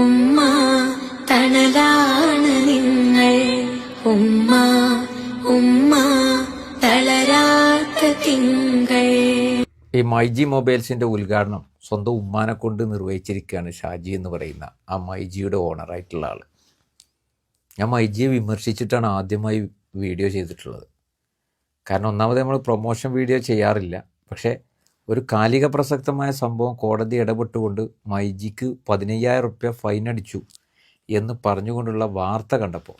ഉമ്മ തണലാണ് നിങ്ങൾ. ഉമ്മ ഉമ്മ തളരാത്ത തിങ്കൾ. ഈ മൈജി മൊബൈൽസിന്റെ ഉദ്ഘാടനം സ്വന്തം ഉമ്മാനെ കൊണ്ട് നിർവഹിച്ചിരിക്കുകയാണ് ഷാജി എന്ന് പറയുന്ന ആ മൈജിയുടെ ഓണറായിട്ടുള്ള ആൾ. ഞാൻ മൈജിയെ വിമർശിച്ചിട്ടാണ് ആദ്യമായി വീഡിയോ ചെയ്തിട്ടുള്ളത്. കാരണം ഒന്നാമത് നമ്മൾ പ്രൊമോഷൻ വീഡിയോ ചെയ്യാറില്ല. പക്ഷേ ഒരു കാലിക പ്രസക്തമായ സംഭവം കോടതി ഇടപെട്ടുകൊണ്ട് മൈജിക്ക് പതിനയ്യായിരം റുപ്യ ഫൈൻ അടിച്ചു എന്ന് പറഞ്ഞുകൊണ്ടുള്ള വാർത്ത കണ്ടപ്പോൾ.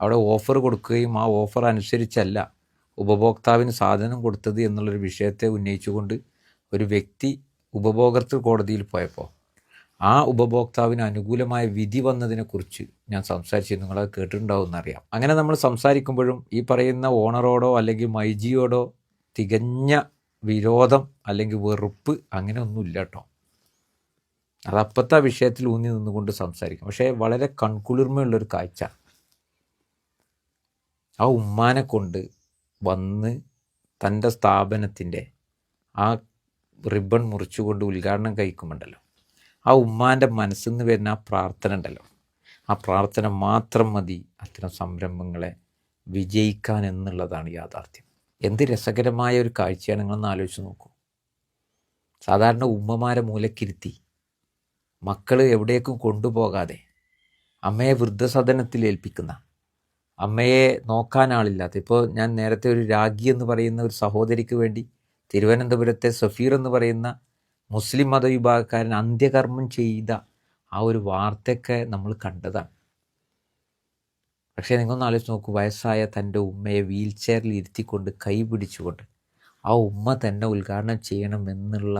അവിടെ ഓഫർ കൊടുക്കുകയും ആ ഓഫർ അനുസരിച്ചല്ല ഉപഭോക്താവിന് സാധനം കൊടുത്തത് എന്നുള്ളൊരു വിഷയത്തെ ഉന്നയിച്ചുകൊണ്ട് ഒരു വ്യക്തി ഉപഭോക്തൃ കോടതിയിൽ പോയപ്പോൾ. ആ ഉപഭോക്താവിന് അനുകൂലമായ വിധി വന്നതിനെക്കുറിച്ച് ഞാൻ സംസാരിച്ചു. നിങ്ങളത് കേട്ടിട്ടുണ്ടാവും അറിയാം അങ്ങനെ നമ്മൾ സംസാരിക്കുമ്പോഴും ഈ പറയുന്ന ഓണറോടോ അല്ലെങ്കിൽ മൈജിയോടോ തികഞ്ഞ വിരോധം അല്ലെങ്കിൽ വെറുപ്പ് അങ്ങനെ ഒന്നുമില്ല കേട്ടോ അത് വിഷയത്തിൽ ഊന്നി നിന്നുകൊണ്ട് സംസാരിക്കും. പക്ഷേ വളരെ കൺകുളിർമയുള്ളൊരു കാഴ്ച. ആ ഉമ്മാനെ കൊണ്ട് വന്ന് തന്റെ സ്ഥാപനത്തിന്റെ ആ റിബൺ മുറിച്ചുകൊണ്ട് ഉദ്ഘാടനം കഴിക്കുമുണ്ടല്ലോ ആ ഉമ്മാന്റെ മനസ്സിൽ നിന്ന് വരുന്ന ആ പ്രാർത്ഥന ഉണ്ടല്ലോ. ആ പ്രാർത്ഥന മാത്രം മതി അത്തരം സംരംഭങ്ങളെ വിജയിക്കാൻ എന്നുള്ളതാണ് യാഥാർത്ഥ്യം. എന്ത് രസകരമായ ഒരു കാഴ്ചയാണ് നിങ്ങളൊന്ന് ആലോചിച്ച് നോക്കൂ. സാധാരണ ഉമ്മമാരെ മൂലക്കിരുത്തി മക്കൾ എവിടേക്കും കൊണ്ടുപോകാതെ അമ്മയെ വൃദ്ധസദനത്തിൽ ഏൽപ്പിക്കുന്ന അമ്മയെ നോക്കാൻ ആളില്ലാത്ത ഇപ്പോൾ ഞാൻ നേരത്തെ ഒരു രാഗി എന്ന് പറയുന്ന ഒരു സഹോദരിക്ക് വേണ്ടി തിരുവനന്തപുരത്തെ സഫീർ എന്ന് പറയുന്ന മുസ്ലിം മതവിഭാഗക്കാരൻ അന്ത്യകർമ്മം ചെയ്ത ആ ഒരു വാർത്തയൊക്കെ നമ്മൾ കണ്ടതാണ്. പക്ഷേ നിങ്ങളൊന്ന് ആലോചിച്ച് നോക്കൂ വയസ്സായ തന്റെ ഉമ്മയെ വീൽ ചെയറിൽ ഇരുത്തിക്കൊണ്ട് കൈ പിടിച്ചുകൊണ്ട് ആ ഉമ്മ തന്നെ ഉദ്ഘാടനം ചെയ്യണം എന്നുള്ള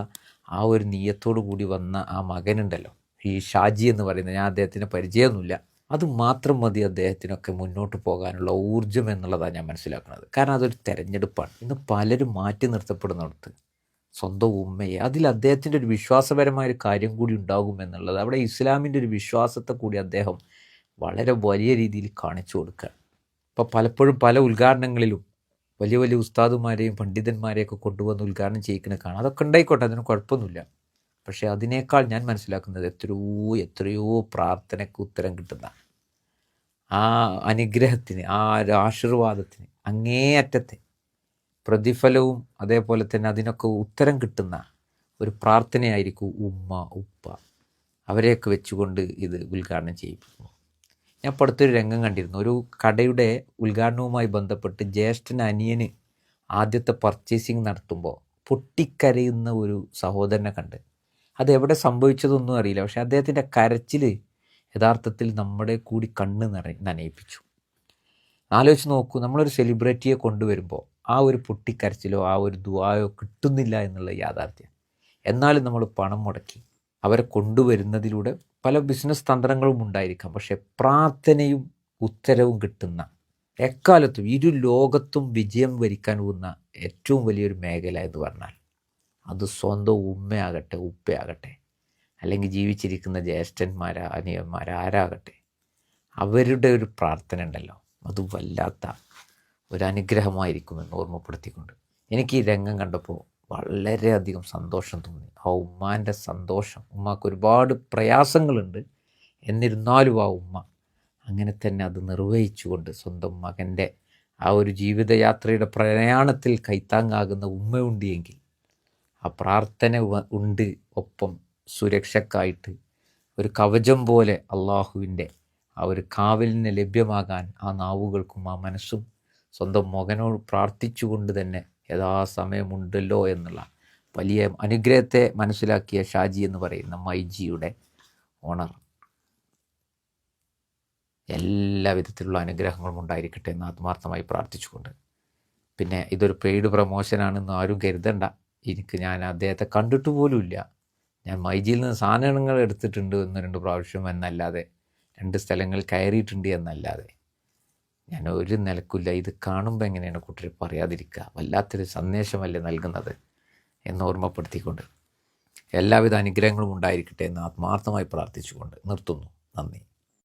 ആ ഒരു നീയത്തോടു കൂടി വന്ന ആ മകനുണ്ടല്ലോ ഈ ഷാജി എന്ന് പറയുന്നത് ഞാൻ അദ്ദേഹത്തിന് പരിചയമൊന്നുമില്ല. അത് മാത്രം മതി അദ്ദേഹത്തിനൊക്കെ മുന്നോട്ട് പോകാനുള്ള ഊർജം എന്നുള്ളതാണ് ഞാൻ മനസ്സിലാക്കുന്നത്. കാരണം അതൊരു തെരഞ്ഞെടുപ്പാണ്. ഇന്ന് പലരും മാറ്റി നിർത്തപ്പെടുന്നിടത്ത് സ്വന്തം ഉമ്മയെ അതിൽ അദ്ദേഹത്തിന്റെ ഒരു വിശ്വാസപരമായ ഒരു കാര്യം കൂടി ഉണ്ടാകും എന്നുള്ളത് അവിടെ ഇസ്ലാമിന്റെ ഒരു വിശ്വാസത്തെ കൂടി അദ്ദേഹം വളരെ വലിയ രീതിയിൽ കാണിച്ചു കൊടുക്കുക ഇപ്പോൾ പലപ്പോഴും പല ഉദ്ഘാടനങ്ങളിലും വലിയ വലിയ ഉസ്താദുമാരെയും പണ്ഡിതന്മാരെയൊക്കെ കൊണ്ടുവന്ന് ഉദ്ഘാടനം ചെയ്യിക്കുന്ന കാണാം. അതൊക്കെ ഉണ്ടായിക്കോട്ടെ അതിന് കുഴപ്പമൊന്നുമില്ല. പക്ഷേ അതിനേക്കാൾ ഞാൻ മനസ്സിലാക്കുന്നത് എത്രയോ എത്രയോ പ്രാർത്ഥനയ്ക്ക് ഉത്തരം കിട്ടുന്ന ആ അനുഗ്രഹത്തിന് ആ ഒരു ആശീർവാദത്തിന് അങ്ങേയറ്റത്തെ പ്രതിഫലവും അതേപോലെ തന്നെ അതിനൊക്കെ ഉത്തരം കിട്ടുന്ന ഒരു പ്രാർത്ഥനയായിരിക്കും ഉമ്മ ഉപ്പ അവരെയൊക്കെ വെച്ചുകൊണ്ട് ഇത് ഉദ്ഘാടനം ചെയ്യിപ്പിക്കുന്നു ഞാൻ അടുത്തൊരു രംഗം കണ്ടിരുന്നു. ഒരു കടയുടെ ഉദ്ഘാടനവുമായി ബന്ധപ്പെട്ട് ജ്യേഷ്ഠൻ അനിയന് ആദ്യത്തെ പർച്ചേസിങ് നടത്തുമ്പോൾ പൊട്ടിക്കരയുന്ന ഒരു സഹോദരനെ കണ്ട്. അത് എവിടെ സംഭവിച്ചതൊന്നും അറിയില്ല. പക്ഷെ അദ്ദേഹത്തിന്റെ കരച്ചിൽ യഥാർത്ഥത്തിൽ നമ്മുടെ കൂടി കണ്ണ് നിറ നനയിപ്പിച്ചു. ആലോചിച്ച് നോക്കൂ നമ്മളൊരു സെലിബ്രിറ്റിയെ കൊണ്ടുവരുമ്പോൾ ആ ഒരു പൊട്ടിക്കരച്ചിലോ ആ ഒരു ദുവായോ കിട്ടുന്നില്ല എന്നുള്ള യാഥാർത്ഥ്യം. എന്നാലും നമ്മൾ പണം മുടക്കി അവരെ കൊണ്ടുവരുന്നതിലൂടെ പല ബിസിനസ് തന്ത്രങ്ങളും ഉണ്ടായിരിക്കാം. പക്ഷേ പ്രാർത്ഥനയും ഉത്തരവും കിട്ടുന്ന എക്കാലത്തും ഇരു ലോകത്തും വിജയം വരിക്കാൻ പോകുന്ന ഏറ്റവും വലിയൊരു മേഖല എന്ന് പറഞ്ഞാൽ അത് സ്വന്തം ഉമ്മയാകട്ടെ ഉപ്പയാകട്ടെ അല്ലെങ്കിൽ ജീവിച്ചിരിക്കുന്ന ജ്യേഷ്ഠന്മാരാ അനിയന്മാരാരാകട്ടെ അവരുടെ ഒരു പ്രാർത്ഥന ഉണ്ടല്ലോ. അത് വല്ലാത്ത ഒരു അനുഗ്രഹമായിരിക്കുമെന്ന് ഓർമ്മപ്പെടുത്തിക്കൊണ്ട്. എനിക്ക് ഈ രംഗം കണ്ടപ്പോൾ വളരെയധികം സന്തോഷം തോന്നി. ആ ഉമ്മാന്റെ സന്തോഷം. ഉമ്മാക്ക് ഒരുപാട് പ്രയാസങ്ങളുണ്ട്. എന്നിരുന്നാലും ആ ഉമ്മ അങ്ങനെ തന്നെ അത് നിർവഹിച്ചുകൊണ്ട് സ്വന്തം മകന്റെ ആ ഒരു ജീവിതയാത്രയുടെ പ്രയാണത്തിൽ കൈത്താങ്ങാകുന്ന ഉമ്മയുണ്ട് എങ്കിൽ ആ പ്രാർത്ഥന ഉണ്ട്. ഒപ്പം സുരക്ഷക്കായിട്ട് ഒരു കവചം പോലെ അള്ളാഹുവിന്റെ ആ ഒരു കാവലിന് ലഭ്യമാകാൻ ആ നാവുകൾക്കും ആ മനസ്സും സ്വന്തം മകനോട് പ്രാർത്ഥിച്ചുകൊണ്ട് തന്നെ യഥാസമയമുണ്ടല്ലോ എന്നുള്ള വലിയ അനുഗ്രഹത്തെ മനസ്സിലാക്കിയ ഷാജി എന്ന് പറയുന്ന മൈജിയുടെ ഓണർ. എല്ലാ വിധത്തിലുള്ള അനുഗ്രഹങ്ങളും ഉണ്ടായിരിക്കട്ടെ എന്ന് ആത്മാർത്ഥമായി പ്രാർത്ഥിച്ചുകൊണ്ട്. പിന്നെ ഇതൊരു പെയ്ഡ് പ്രമോഷനാണെന്ന് ആരും കരുതണ്ട. എനിക്ക് ഞാൻ അദ്ദേഹത്തെ കണ്ടിട്ട് പോലുമില്ല. ഞാൻ മൈജിയിൽ നിന്ന് സാധനങ്ങൾ എടുത്തിട്ടുണ്ട് ഒന്ന് രണ്ട് പ്രാവശ്യം എന്നല്ലാതെ രണ്ട് സ്ഥലങ്ങൾ കയറിയിട്ടുണ്ട് എന്നല്ലാതെ. ഞാൻ ഒരു നിലക്കില്ല ഇത് കാണുമ്പോൾ എങ്ങനെയാണ് കുട്ടികൾ പറയാതിരിക്കുക? വല്ലാത്തൊരു സന്ദേശമല്ലേ നൽകുന്നത് എന്ന് ഓർമ്മപ്പെടുത്തിക്കൊണ്ട് എല്ലാവിധ അനുഗ്രഹങ്ങളും ഉണ്ടായിരിക്കട്ടെ എന്ന് ആത്മാർത്ഥമായി പ്രാർത്ഥിച്ചുകൊണ്ട് നിർത്തുന്നു. നന്ദി.